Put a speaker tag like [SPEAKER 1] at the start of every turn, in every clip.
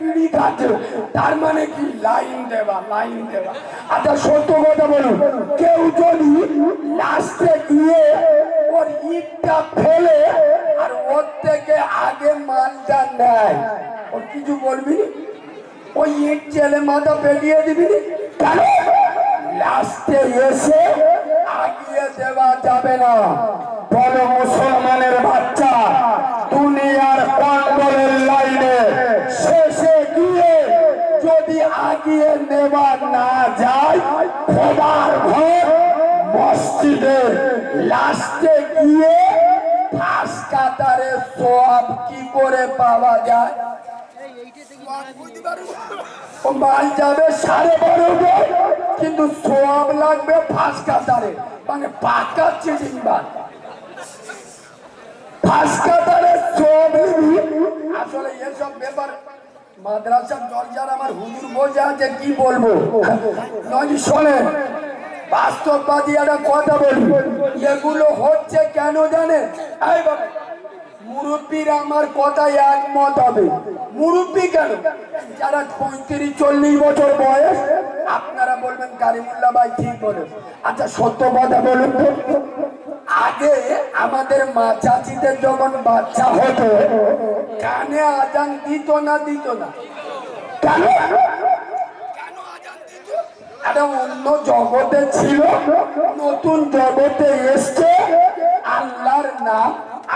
[SPEAKER 1] বিড়ি তার মানে কি? লাইন দেওয়া লাইন দেওয়া। আচ্ছা সত্য কথা কেউ যদি লাস্টে গিয়ে ওর ইটটা ফেলে আর ওর থেকে আগে মালটা নেয় ওর কিছু বলবি ওই ইট মাথা পেরিয়ে দিবি কেন? লাস্টে এসে আগিয়ে দেওয়া যাবে না। বলো, মুসলমানের বাচ্চা, দুনিয়ার কন্ট্রোলের লাইনে শেষে গিয়ে যদি আগিয়ে নেওয়া না যায় খোদার ঘর, মসজিদে লাস্টে গিয়ে ফাঁস কাতারে সব কি করে পাওয়া যায়? মাল যাবে সাড়ে বারোটা কিন্তু সোয়াব লাগবে ফাঁস কাতারে। মানে পাকা চিটিং বাদ ফাঁস কাতারে সোয়াব আসলে এসব ব্যাপার মাদ্রাসার দরজার আমার হুজুর বসে আছে কি বলব? নয় শোনেন বাস্তববাদী একটা কথা বলি। এগুলো হচ্ছে কেন জানেন? এই আমার কথায় একমত হবে। মুরব্বী কেন? যারা পঁয়ত্রিশ, চল্লিশ বছর বয়স, আপনারা বলবেন কারিমুল্লা ভাই ঠিক বলেন আচ্ছা সত্য কথা বলুন আগে আমাদের মা চাচিদের যখন বাচ্চা হতো, কানে আজান দিত না দিত না। কেন? অন্য জগতে ছিল, নতুন জগতে এসছে। আল্লাহর নাম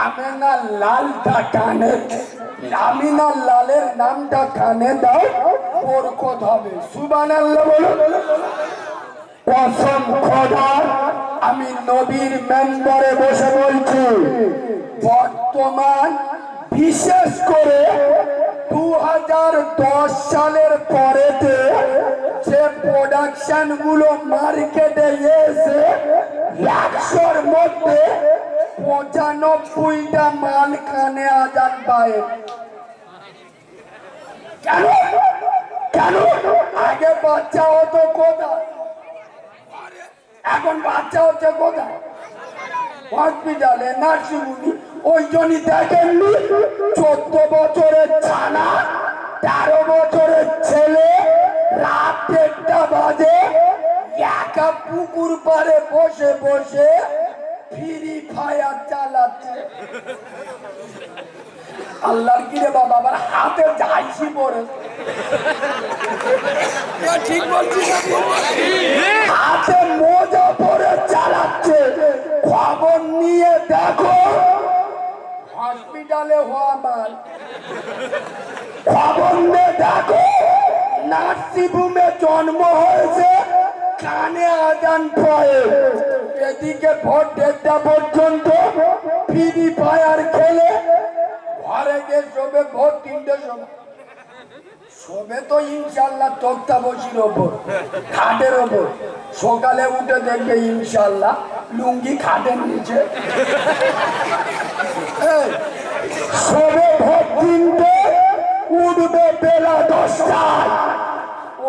[SPEAKER 1] আমেনা লালটা কানে আমিনা লালের নামটা কানে দাও বরকত হবে। সুবান আল্লাহ বলো কসম খোদার আমি নবীর মেম্বারে বসে বলছি, বর্তমান বিশেষ করে দু সালের পরেতে যে প্রোডাকশনগুলো মার্কেটে এসে একশোর মধ্যে পঁচানব্বইটা মাল কানে আজান পায়। কেন? কেন? আগে বাচ্চা হতো কোথায়? এখন বাচ্চা হচ্ছে কোথায়? হসপিটালে নার্সিং নার্সিংহোমে। ওই জন্যই দেখেননি চোদ্দ বছরের ছানা, তেরো বছরের ছেলে, রাত দেড়টা বাজে, একা পুকুর পাড়ে বসে বসে ফ্রি ফায়ার চালাচ্ছে। আল্লাহর কিরে বাবা আবার হাতে যাইছি পরে ঠিক বলছি? হাতে মোজা পরে চালাচ্ছে। খবর নিয়ে দেখো। হসপিটালে হওয়া মাল খবর নিয়ে দেখো। নার্সিংহোমে জন্ম হয়েছে। কানে আজান পয়ে এদিকে ভোট দেড়টা পর্যন্ত ফ্রি ফায়ার খেলে। ঘরে গিয়ে শোবে ভোট তিনটে সময়। শোবে তো ইনশাল্লাহ তক্তা বসির ওপর, খাটের ওপর। সকালে উঠে দেখবে ইনশাল্লাহ লুঙ্গি খাটের নিচে। শোবে ভোট তিনটে, উঠবে বেলা দশটায়।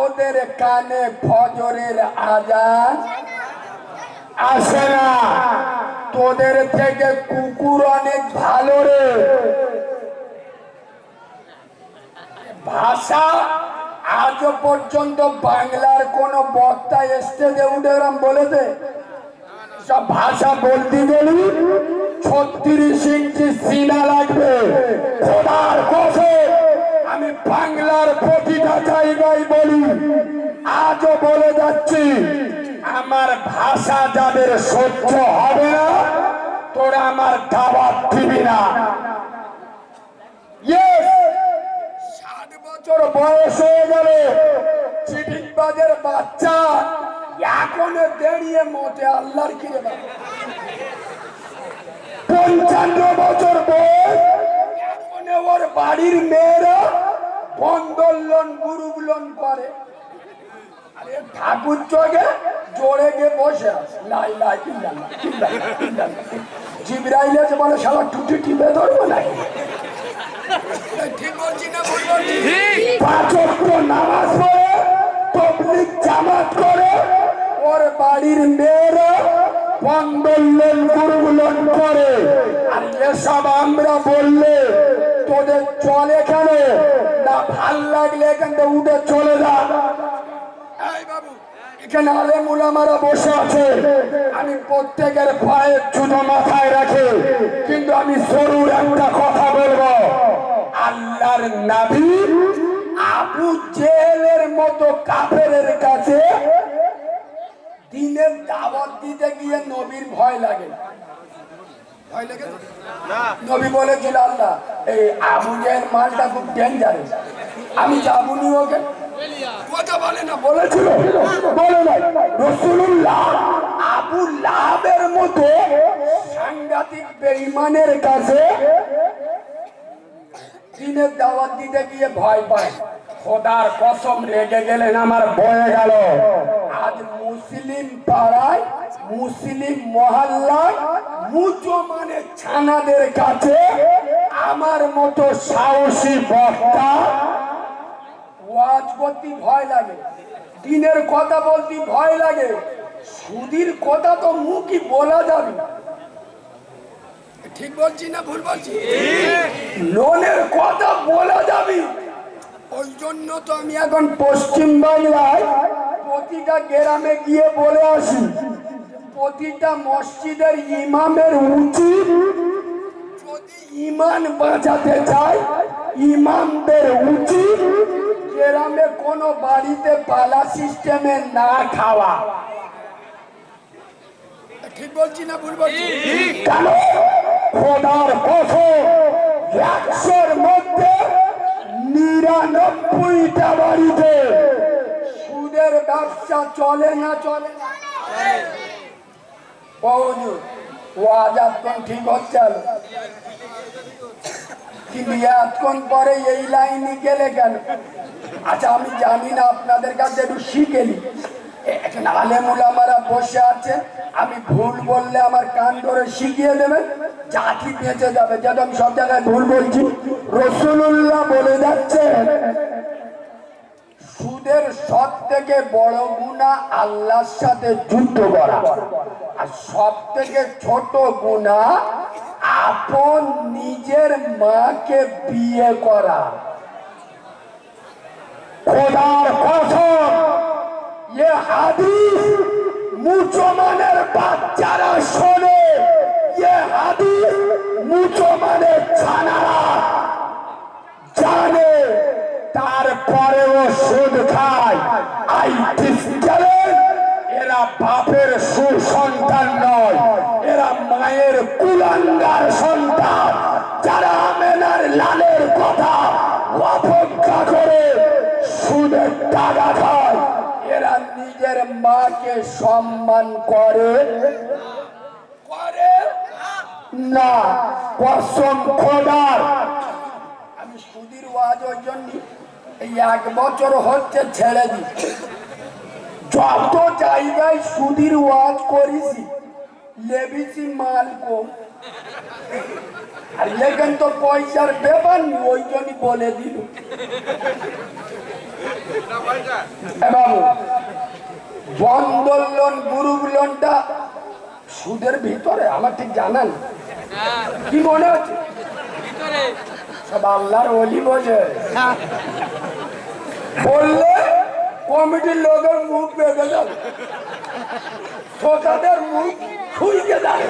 [SPEAKER 1] ওদের কানে ফজরের আজান আসে না। তোদের থেকে কুকুর অনেক ভালো রে। ভাষা আজও পর্যন্ত বাংলার কোন বক্তা স্টেজে উঠে এরম বলেছে, সব ভাষা বলতে গেলি ছত্রিশ ইঞ্চি সিনা লাগবে। খোদার কসে আমি বাংলার প্রতিটা জায়গায় বলি, আজও বলে যাচ্ছি, আমার ভাষা যাদের সহ্য হবে না, তোরা আমার দাওয়াত দিবি না। বছর বয়স হয়ে গেল চিটিংবাজের বাচ্চা এখনও দাঁড়িয়ে মোটে আল্লাহর কিরে পঞ্চান্ন বছর বয়স, এখনও ওর বাড়ির মেয়েরা বন্ধন লোন গ্রুপ লোন করে। আরে ঠাকুর চোখে জোরে গিয়ে বসে আছে। লাই লাই ইল্লাল্লাহ। জিবরাইল এসে বলে শালা টুটি টিপে ধরবো নাকি? ঠিক বলছি না ভুল বলছি? পাঁচ নামাজ পড়ে তবলিগ জামাত করে ওর বাড়ির মেয়েরা বন্ধন লোন করে। আর এসব আমরা বললে তোদের চলে কেন? না ভালো লাগলে এখান থেকে উঠে চলে যা। বাবু এখানে আলে মুলামারা বসে আছে। আমি প্রত্যেকের পায়ের জুতো মাথায় রাখি কিন্তু আমি সরুর একটা কথা বলব। আল্লাহর নাবি আবু জেলের মতো কাফেরের কাছে দিনের দাওয়াত দিতে গিয়ে নবীর ভয় লাগে। ভয় লাগে নবী বলেছিল আল্লাহ এই আবু জেল মালটা খুব ডেঞ্জারাস আমি যাব নি ওকে কথা বলে না বলেছিল? বলে নাই। রসুল্লাহ আবু লাভের মতো সাংঘাতিক বেঈমানের কাছে দিনের দাওয়াত দিতে গিয়ে ভয় পায়। খোদার কসম রেগে গেলেন, আমার বয়ে গেল। আজ মুসলিম পাড়ায়, মুসলিম মহল্লায় মুসলমানের ছানাদের কাছে আমার মতো সাহসী বক্তা ওয়াজ করতে ভয় লাগে, দিনের কথা বলতে ভয় লাগে, সুদির কথা তো মুখই বলা যাবে। ঠিক বলছি না ভুল বলছি? লোনের কথা বলা যাবে। ওই জন্য তো আমি এখন পশ্চিম বাংলায় প্রতিটা গ্রামে গিয়ে বলে আসি প্রতিটা মসজিদের ইমামের উচিত যদি ইমান বাঁচাতে চায় ইমামদের উচিত গ্রামে কোনো বাড়িতে পালা সিস্টেমে না খাওয়া। ঠিক বলছি না ভুল বলছি? কেন? খোদার কসম। একশোর মধ্যে নিরানব্বইটা বাড়িতে সুদের ব্যবসা চলে না চলে না? ঠিক হচ্ছে। কিন্তু এতক্ষণ পরে এই লাইনে গেলে কেন? আচ্ছা আমি জানি না, আপনাদের কাছে একটু শিখেলি এখানে আলেমুলামারা বসে আছে আমি ভুল বললে আমার কান ধরে শিখিয়ে দেবেন। জাতি বেঁচে যাবে যেটা আমি সব জায়গায় ভুল বলছি। রসুল্লাহ বলে যাচ্ছে সুদের সব থেকে বড় গুণা আল্লাহর সাথে যুদ্ধ করা। আর সব থেকে ছোট গুণা আপন নিজের মাকে বিয়ে করা। খোদার কসম ये হাদিস মুসলমানের বাচ্চারা শোনে ये হাদিস মুসলমানের ছানারা জানে, তারপরেও সুদ খায়। আই এরা বাপের সুসন্তান নয়, এরা মায়ের কুলাঙ্গার সন্তান। যারা আমেনার লালের কথা অপেক্ষা করে সুদের টাকা খায়, এরা নিজের মাকে সম্মান করে। করে না কসম খোদার। আমি সুদীর ওয়াজ ওই জন্য এই এক বছর হচ্ছে ছেড়ে দিই। যত জায়গায় সুদীর ওয়াজ করেছি লেবিছি মাল কম। আর লেখেন তো পয়সার ব্যাপার নি ওই জন্য বলে দিল। এ বাবু বন্ধন লোন গ্রুপ লোনটা সুদের ভিতরে আমার ঠিক জানা নেই কি মনে হচ্ছে? সব আল্লাহর অলি বোঝে। বললে কমিটির লোকের মুখ বেঁধে যাবে শ্রোতাদের মুখ যাবে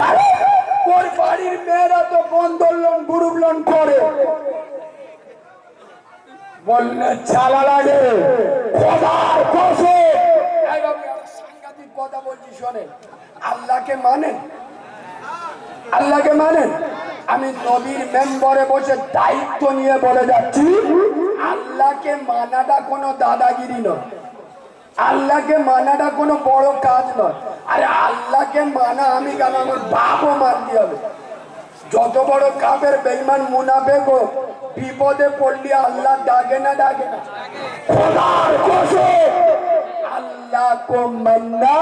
[SPEAKER 1] কারণ ওর বাড়ির মেয়েরা তো বন্ধন লোন গ্রুপ লোন করে। বললে চালা লাগে খোদার কসম! কথা বলছি, শোনেন। আল্লাহকে মানেন? আল্লাহকে মানেন? আমি নবীর মেম্বরে বসে দায়িত্ব নিয়ে বলে যাচ্ছি, আল্লাহকে মানাটা কোনো দাদাগিরি নয়। আল্লাহকে মানাটা কোনো বড় কাজ নয়। আরে আল্লাহকে মানা আমি কেন? আমার বাপও মানতে হবে। যত বড় কাপের বেইমান মুনাফে গো বিপদে পড়লি আল্লাহ ডাকে না ডাকে না। अल्लाह को मरना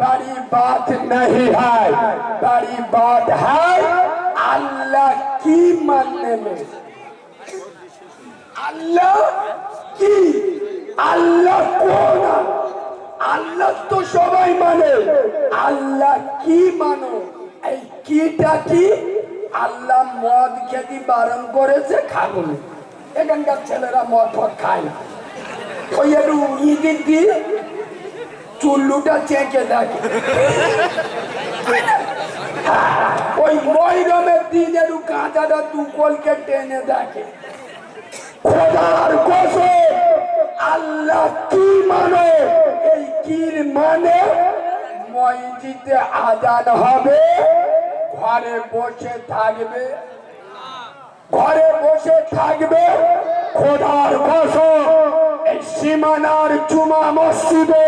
[SPEAKER 1] बड़ी बात नहीं है बड़ी बात है अल्लाह की मानने में अल्लाह की আল্লাহ কোন আল্লাহ তো সবাই মানে আল্লাহ কি মানো এই কিটা কি আল্লাহ মদ খেতে বারণ করেছে খাবো না। এখানকার ছেলেরা মদ ফদ খায় না একটু ইদিক দিয়ে চুল্লুটা চেঁকে দেখে। ওই ময়রমের দিন একটু কাঁচাটা দুকলকে টেনে দেখে। খোদার কসম, আল্লাহ কি মানে? এই কির মানে? মসজিদে আজান হবে, ঘরে বসে থাকবে। ঘরে বসে থাকবে, খোদার এই সীমানার চুমা মসজিদে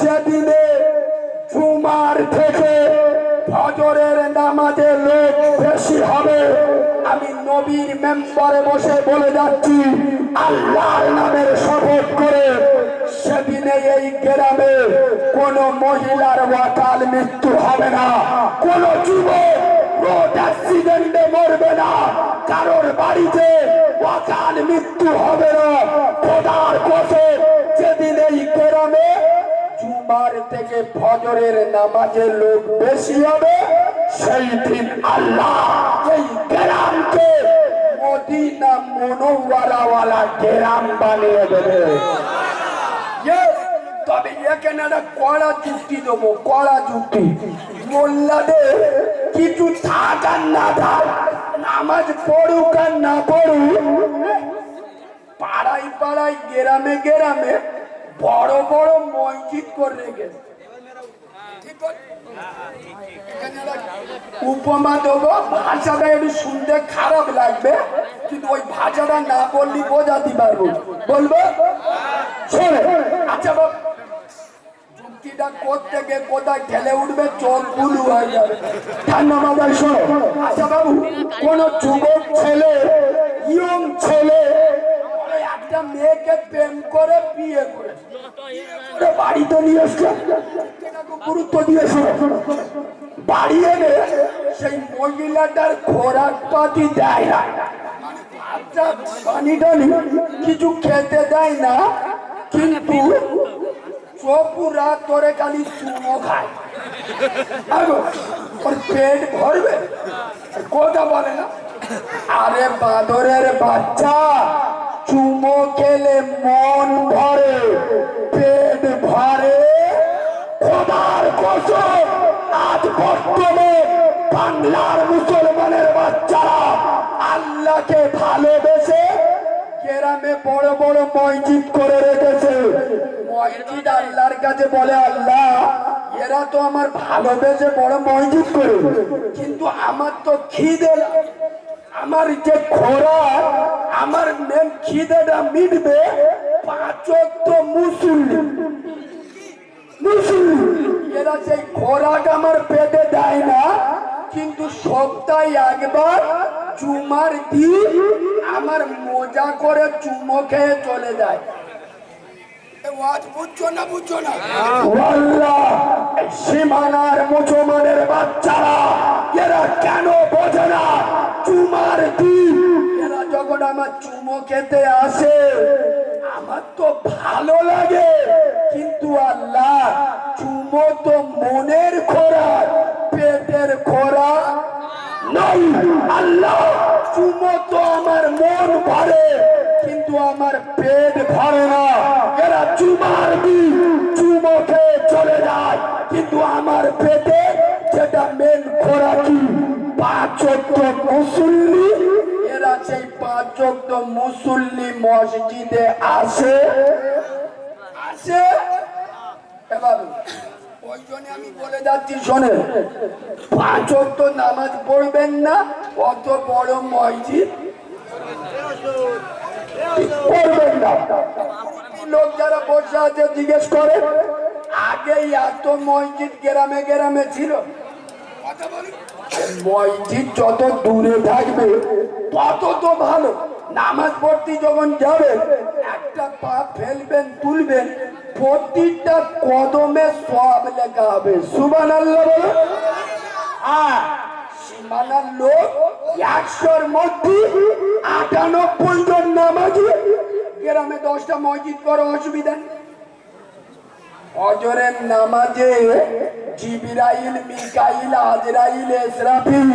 [SPEAKER 1] যেদিনে চুমার থেকে ফজরের নামাজে লোক বেশি হবে, আমি নবীর মেম্বারে বসে বলে যাচ্ছি, আল্লাহর নামের শপথ করে সেদিনে এই গ্রামে কোন মহিলার ওয়াকাল মৃত্যু হবে না। কোন যুবক রোড অ্যাক্সিডেন্টে মরবে না, কারোর বাড়িতে ওয়াকাল মৃত্যু হবে না। খোদার কসে যেদিন এই গ্রামে জুমার থেকে ফজরের নামাজে লোক বেশি হবে, সেই দিন আল্লাহ এই গ্রামকে মদিনা মনোয়ারাওয়ালা গ্রাম বানিয়ে দেবে। তবে এখানে একটা কড়া যুক্তি দেবো, কড়া যুক্তি। মোল্লাদের কিছু থাক আর না থাক, নামাজ পড়ুক আর না পড়ুক পাড়ায় পাড়ায়, গ্রামে গ্রামে বড় বড় মসজিদ করে রেখেছে। উপমা দেবো, ভাষাটা একটু শুনতে খারাপ লাগবে, কিন্তু ওই ভাষাটা না বললি বোঝাতে পারব বলব? আচ্ছা বাবা কোথায় ঠেলে উঠবে, চোখ বুলু হয়ে যাবে। আচ্ছা কোন যুবক ছেলে, ইয়ং ছেলে মেয়েকে প্রেম করে বিয়ে করে। বাড়িতে নিয়ে এসছে। গুরুত্ব দিয়ে শোনো। বাড়ি এনে সেই মহিলাটার খোরাক পাতি দেয় না। পানি টানি কিছু খেতে দেয় না, কিন্তু চপু রাত ধরে খালি চুমো খায়। ওর পেট ভরবে। কথা বলে না। আরে বাঁদরের বাচ্চা। চুমো খেলে মন ভরে, পেট ভরে খোদার কসম, আজ বর্তমানে বাংলার মুসলমানের বাচ্চারা আল্লাহকে ভালোবেসে গ্রামে বড় বড় মসজিদ করে রেখেছে মসজিদ আল্লাহর কাছে বলে, আল্লাহ, এরা তো আমার ভালোবেসে বড় মসজিদ করে কিন্তু আমার তো খিদে। আমার যে খরা আমার মেন খিদেটা মিটবে পাঁচক তো মুসলিম মুসলিম এরা সেই খোরাক আমার পেটে দেয় না, কিন্তু সপ্তাহে একবার চুমার দিন আমার মজা করে চুমো খেয়ে চলে যায়। সীমানার মুসলমানের বাচ্চারা, এরা কেন বোঝে না? চুমার দিন। এরা যখন আমার চুমো খেতে আসে, আমার তো ভালো লাগে। কিন্তু আল্লাহ, চুমো তো মনের খোরাক, পেটের খোরাক নাই আল্লাহ মুসল্লি। এরা সেই মুসল্লি মসজিদে আসে আসে নামাজ পড়বেন না, অত বড় মসজিদ লোক যারা বসে আছে, জিজ্ঞেস করে আগে এত মসজিদ গ্রামে গ্রামে ছিল। মসজিদ যত দূরে থাকবে, তত তো ভালো। নামাজ পড়তে যখন যাবেন একটা পা ফেলবেন, তুলবেন, প্রতিটা কদমে সব লেখা হবে। সুবান আল্লাহ বলো সীমানার লোক একশোর মধ্যে আটানব্বই জন নামাজি। গ্রামে দশটা মসজিদ করো অসুবিধা নেই। অজরের নামাজে জিবিরাইল, মিকাইল, আজরাইল ইসরাফিল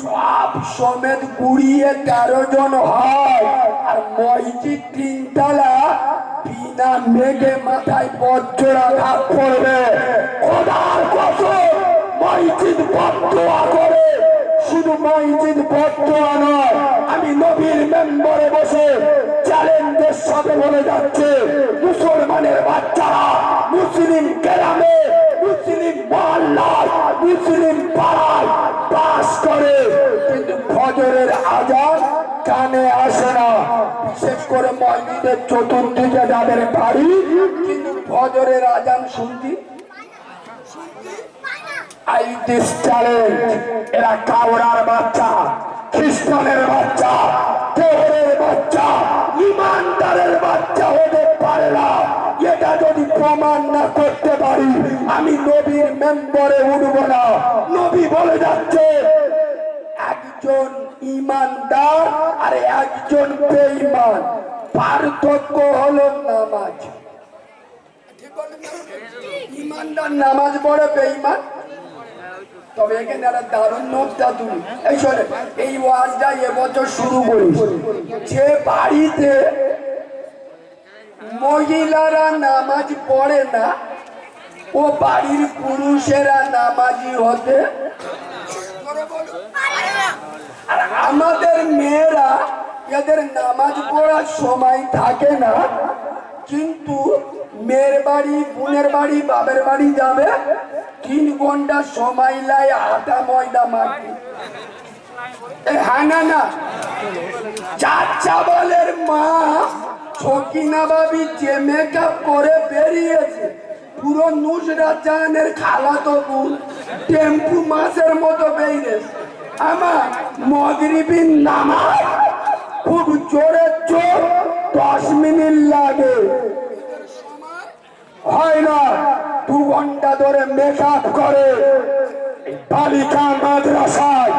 [SPEAKER 1] সব সমেত কুড়িয়ে তেরো জন হয়। আর মসজিদ তিনতলা বিনা মেঘে মাথায় বজ্রাঘাত করবে খোদার কসম, মসজিদ বদোয়া করে। শুধু মসজিদ বদোয়া নয়, আমি নবীর মেম্বরে বসে চ্যালেঞ্জের সাথে বলে যাচ্ছে, মুসলমানের বাচ্চারা, মুসলিম গ্রামে মুসলিম মহল্লায়, মুসলিম পাড়ায় বাস করে। কিন্তু ফজরের আজান কানে আসে না। বিশেষ করে মসজিদের চতুর্দিকে যাদের বাড়ি, কিন্তু ফজরের আজান শুনতি আই দিস চ্যালেঞ্জ। এরা কাউরার বাচ্চা, খ্রিস্টানের বাচ্চা দেবরের বাচ্চা, ইমানদারের বাচ্চা হতে পারে না। এটা যদি প্রমাণ না করতে পারি, আমি নবীর মেম্বরে উঠব না। নবী বলে যাচ্ছে, একজন ইমানদার আর একজন বেঈমান। পার্থক্য হলো নামাজ। ইমানদার নামাজ পড়ে বেঈমান? তবে এখানে একটা দারুণ নোটটা তুমি এই শোনে এই ওয়াজটা এবছর শুরু করি যে বাড়িতে মহিলারা নামাজ পড়ে না, ও বাড়ির পুরুষেরা নামাজি হতে। আমাদের মেয়েরা, এদের নামাজ পড়ার সময় থাকে না, কিন্তু মেয়ের বাড়ি, বোনের বাড়ি বাবের বাড়ি যাবে, তিন ঘণ্টা সময় লাই আটা, ময়দা, মাটি। হ্যাঁ না না চার চাবলের মা যে মেকআপ করে বেরিয়েছে, পুরো নুসরাত জাহানের খালা তো টেম্পু মতো বেরিয়েছে। আমার মগরিবিন নামাজ খুব জোরে দশ মিনিট লাগে। হয় না, দু ঘণ্টা ধরে মেকআপ করে। বালিকা মাদ্রাসায়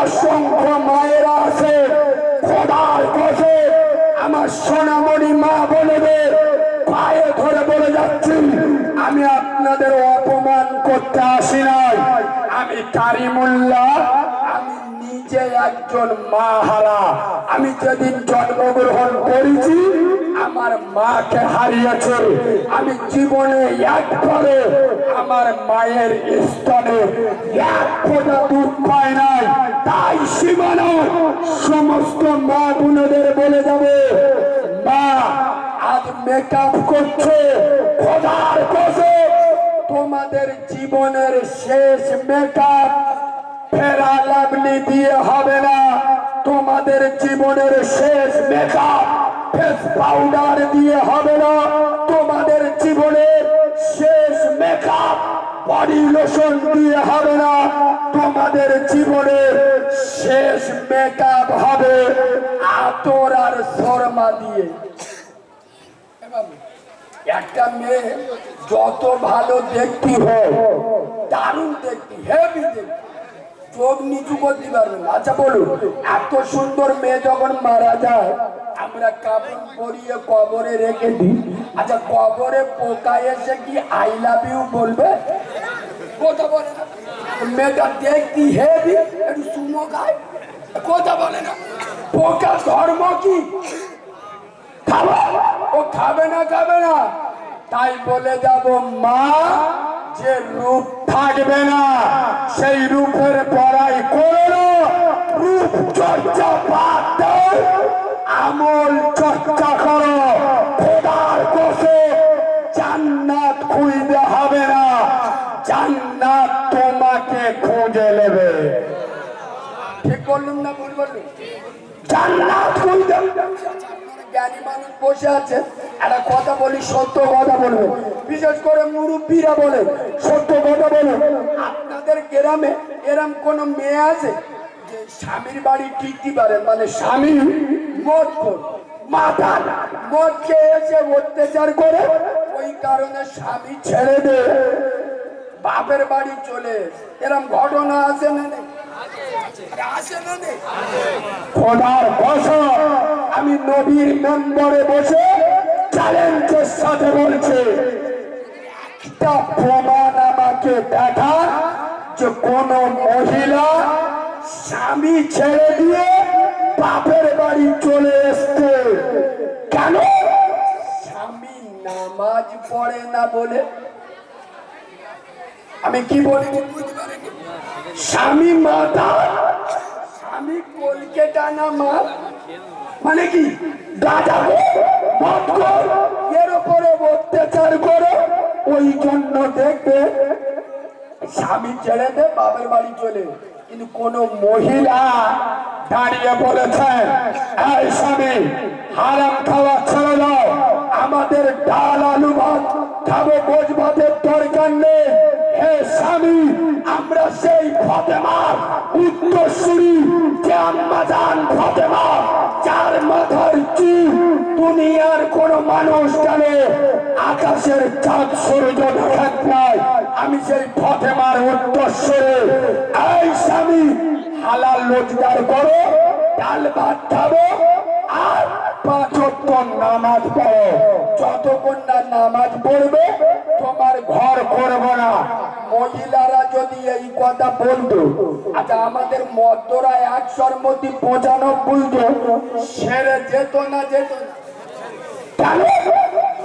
[SPEAKER 1] অসংখ্য মায়েরা আছে, খোদার আমার সোনামণি মা বোনদের পায়ে ধরে বলে যাচ্ছি, আমি আপনাদের অপমান করতে আসি নাই। আমি কারিমুল্লাহ নিজে একজন মা হারা আমি যেদিন জন্মগ্রহণ করেছি, আমার মাকে হারিয়েছে। আমি জীবনে একবারে আমার মায়ের স্তনে এক ফোঁটা দুধ পায় নাই। তাই সীমানো সমস্ত মা বোনদের বলে যাবে, মা, আজ মেকআপ করছে, খোদার কসম, তোমাদের জীবনের শেষ মেকআপ ফেরা লাভলি দিয়ে হবে না। তোমাদের জীবনের শেষ মেকআপ ফেস পাউডার দিয়ে হবে না। তোমাদের জীবনের শেষ মেকআপ বডি লোশন দিয়ে হবে না। তোমাদের জীবনের শেষ মেকআপ হবে আতর আর শর্মা দিয়ে। একটা মেয়ে যত ভালো দেখতে হোক দারুণ দেখতে হেভি দেখতে। চোখ নিচু করতে পারবে আচ্ছা বলুন, এত সুন্দর মেয়ে যখন মারা যায়, আমরা কাপড় পরিয়ে কবরে রেখে দিই। আচ্ছা কবরে পোকা এসে কি আই লাভ ইউ বলবে? কথা বলে না। মেয়েটা দেখতে হেভি একটু সুমো খায় কথা বলে না। পোকা ধর্ম কি? খাবে? ও খাবে না খাবে না। তাই বলে যাব, মা যে রূপ থাকবে না, সেই রূপের পড়াই করো রূপ চর্চা বাদ আমল চর্চা করো। খোদার কোষে জান্নাত খুঁজতে হবে না, জান্নাত তোমাকে খুঁজে নেবে। ঠিক বললুম না ভুল বললুম? জান্নাত খুঁজতে জ্ঞানী মানুষ বসে আছে একটা কথা বলি সত্য কথা বলবে। বিশেষ করে মুরব্বীরা বলে সত্য কথা বলে আপনাদের গ্রামে এরম কোন মেয়ে আছে যে স্বামীর বাড়ি টিকতে পারে মানে স্বামী মদ মাথা মদ খেয়ে এসে অত্যাচার করে ওই কারণে স্বামী ছেড়ে দে। বাপের বাড়ি চলে এরম ঘটনা আছে না নেই? আছে না নেই? খোদার আমি নবীর মেম্বরে বসে চ্যালেঞ্জের সাথে বলছে, একটা প্রমাণ আমাকে দেখা যে কোন মহিলা স্বামী ছেড়ে দিয়ে বাপের বাড়ি চলে এসছে। কেন? স্বামী নামাজ পড়ে না বলে। আমি কি বলি। স্বামী মাতা, স্বামী কলকে টানা মা? মানে কি? এর উপরে অত্যাচার করো, ওই জন্য দেখবে স্বামী ছেড়ে দে, বাপের বাড়ি চলে। কিন্তু কোন মহিলা দাঁড়িয়ে বলেছেন এই স্বামী, হারাম খাওয়া ছেড়ে দাও। আমাদের ডাল আলু ভাত খাব বোঝ ভাতের দরকার নেই। হে স্বামী, আমরা সেই ফতেমা উত্তরসূরি যে আম্মাজান যার মাথার চুল দুনিয়ার কোন মানুষ জানে, আকাশের চাঁদ সূর্য দেখাত নাই। আমি সেই ফতেমার উত্তরসূরি। এই স্বামী, হালাল রোজগার করো, ডাল ভাত খাব, আর পাঁচ ওয়াক্ত নামাজ পড়ো। যতক্ষণ না নামাজ পড়বে, তোমার ঘর করব না। মহিলারা যদি এই কথা বলতো আচ্ছা আমাদের মদ্যরা একশোর মধ্যে পঁচানব্বই সেরে যেত না যেত না।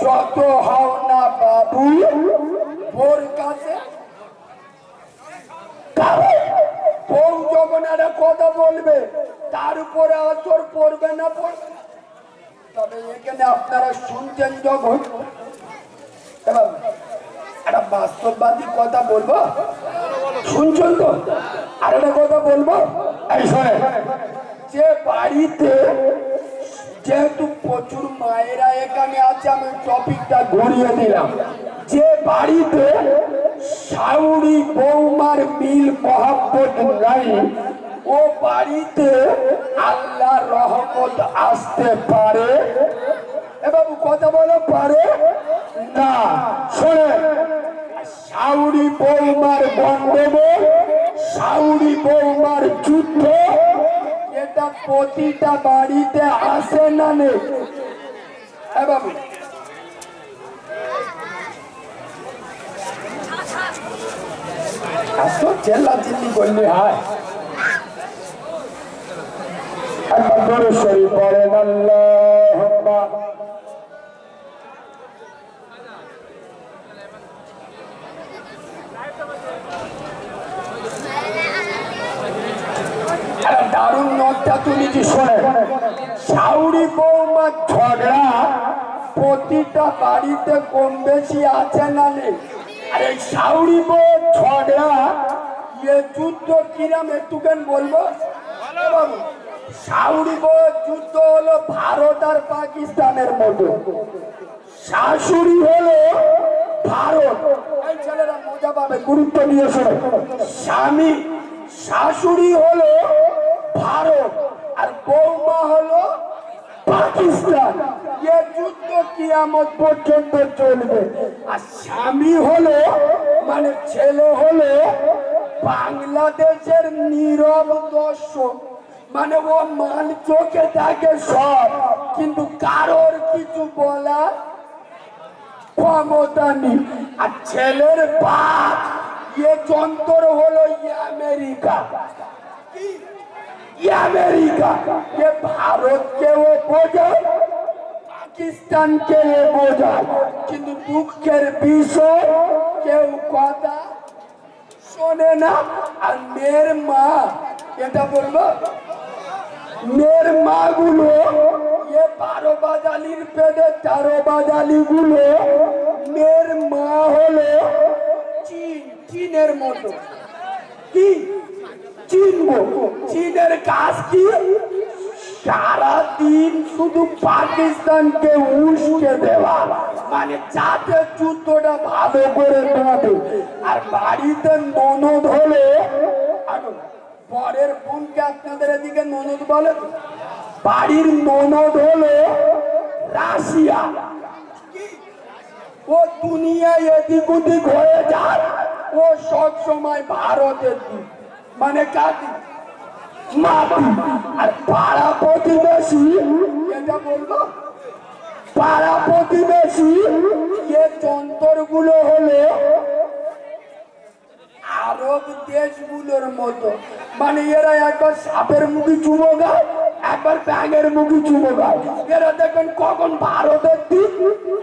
[SPEAKER 1] যত হও না বাবু ওর কাছে। বউ যখন একটা কথা বলবে, তার উপরে আসর পড়বে না, পড়বে তবে এখানে আপনারা শুনছেন যখন একটা বাস্তববাদী কথা বলব? শুনছেন তো? আর একটা কথা বলব? যে বাড়িতে যেহেতু প্রচুর মায়েরা এখানে আছে, আমি টপিকটা ঘুরিয়ে দিলাম। যে বাড়িতে সাউরি বৌমার মিল মহাব্বত নাই, ও বাড়িতে আল্লাহ রহমত আসতে পারে? এ বাবু, কথা বলো, পারে? না, শোনে। সাউরি বৌমার গন্ডগোল সাউরি বৌমার যুদ্ধ, এটা প্রতিটা বাড়িতে আসে না নে এ বাবু। চেল্লা করলে হয়। জোরে সরি পড়েন প্রতিটা বাড়িতে কম বেশি আছে যুদ্ধ যুদ্ধ হলো ভারত আর পাকিস্তানের মতো শাশুড়ি হলো ভারত। এই ছেলেরা মজা পাবে, গুরুত্ব দিয়ে শোনো স্বামী, শাশুড়ি হলো ভারত। আর বৌমা হলো পাকিস্তান। এ যুদ্ধ কিয়ামত পর্যন্ত চলবে। আর স্বামী হলো মানে ছেলে হলো বাংলাদেশের নীরব দর্শক। মানে ও মাল চোখে থাকে সব কিন্তু কারোর কিছু বলা ক্ষমতা নেই। আর ছেলের বাপ, এ যন্ত্র হলো আমেরিকা। কি? আমেরিকা এ ভারতকেও বোঝায়, পাকিস্তানকে বোঝায়, কিন্তু দুঃখের বিষয়, কেউ কথা শোনে না। আর মেয়ের মা, এটা বলব মেয়ের মা গুলো এ বারো বাজালির পেটে, তেরো বাজালি গুলো মেয়ের মা হলো চীন, চীনের মতো। কি? চিনবো। চীনের কাজ কি? সারাদিন শুধু পাকিস্তানকে উস্কে দেওয়া। মানে যাতে যুদ্ধটা ভালো করে দেবে। আর বাড়িতে ননদ হলে পরের বোনকে আপনাদের এদিকে ননদ বলে বাড়ির ননদ হলো রাশিয়া। ও দুনিয়ায় এদিক ওদিক হয়ে যায় ও সব সময় ভারতের দিক। মানে কাকি? মাটি আর পাড়া প্রতিবেশী, এটা বলব। পাড়া প্রতিবেশী যে যন্ত্রগুলো হলো আরব দেশগুলোর মতো। মানে এরা একবার সাপের মুখে চুমো গায় একবার ব্যাঙের মুখে চুমো গায় এরা দেখবেন কখন ভারতের দিক,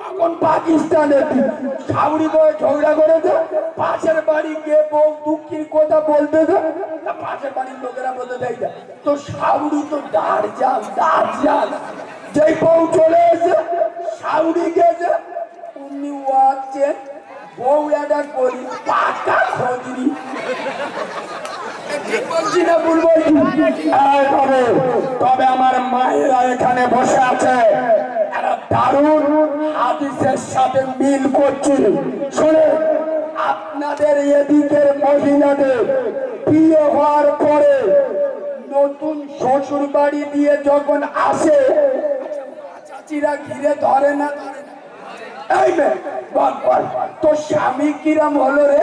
[SPEAKER 1] কখন পাকিস্তানের দিক। সাউরি করে ঝগড়া করেছে, পাশের বাড়ি গিয়ে বউ দুঃখীর কথা বলতে পাশের বাড়ির লোকেরা বলতে দেয় তো সাউরি তো দাঁড় যান যেই বউ চলে এসে সাউরি গেছে, উনি ওয়াচ্ছেন বউ একটা করি পাকা ঠিক বলছি না তবে তবে আমার মায়েরা এখানে বসে আছে। আপনাদের এদিকের মহিলাদের বিয়ে হওয়ার পরে নতুন শ্বশুর বাড়ি দিয়ে যখন আসে চাচিরা ঘিরে ধরে না ধরে না। বল বল, তোর স্বামী কিরাম হলো রে?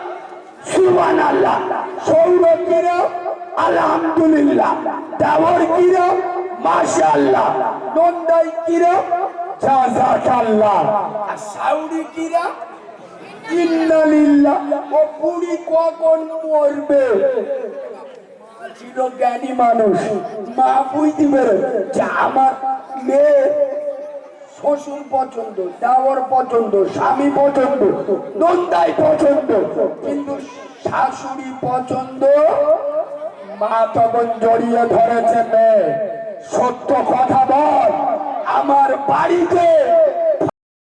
[SPEAKER 1] সুবান আল্লাহ সৌর কিরা আলহামদুলিল্লাহ। দেওয়ার কিরা মাশাআল্লাহ। নন্দাই কিরা জাজাকাল্লাহ আর সাউরি কিরা ইন্নালিল্লাহ। ও বুড়ি কখন মরবে? জ্ঞানী মানুষ। মা বুঝতে পেরে যে আমার মেয়ে শ্বশুর পছন্দ, দেওয়ার পছন্দ, স্বামী পছন্দ, নন্দাই পছন্দ, কিন্তু শাশুড়ি পছন্দ, মা তখন জড়িয়ে ধরেছে মেয়ে। সত্য কথা বল, আমার বাড়িতে